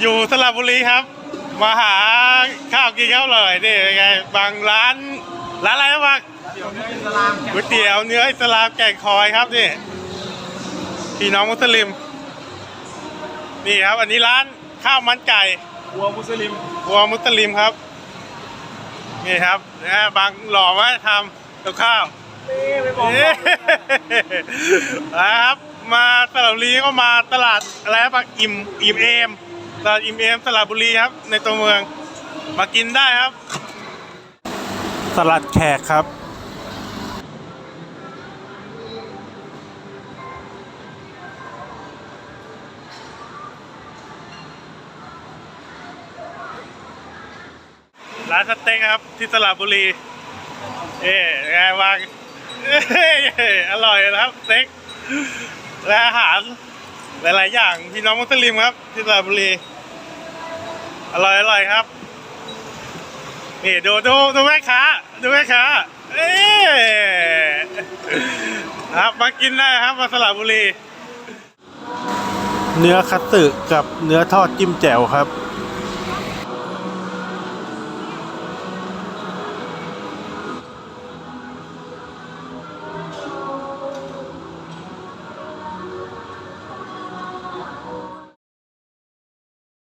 อยู่สระบุรีครับ มาหาข้าวกินข้าวอร่อยนี่เป็นไง บางร้านร้านอะไรนะบางเดี๋ยวเนื้ออิสลามก๋วยเตี๋ยวเนื้ออิสลามแก่งคอยครับนี่พี่น้องมุสลิม นี่ครับ อันนี้ร้านข้าวมันไก่วัวมุสลิมบัวมุสลิมครับ นี่ครับนะบางหล่อมาทำกับข้าวนี่ไม่บอกเอ๊ะนะครับ มาสระบุรีก็มาตลาดอะไรนะปะอิ่มอิ่มเอม ตลาดอิ่มเอมสระบุรีครับ ในตัวเมือง มากินได้ครับ สลัดแขกครับ ร้านสเต็กครับที่สระบุรี เอ๊ะไงวางเอ้ยอร่อยนะครับสเต็กและอาหาร หลาย ๆ อย่างพี่น้องมุสลิมครับ ที่สระบุรี อร่อยอร่อยครับ นี่ดูดูดูแม่ค้าดูแม่ค้าเอ๊ะครับมากินได้ครับมาสระบุรี เนื้อคัตสึกับเนื้อทอดจิ้มแจ่วครับ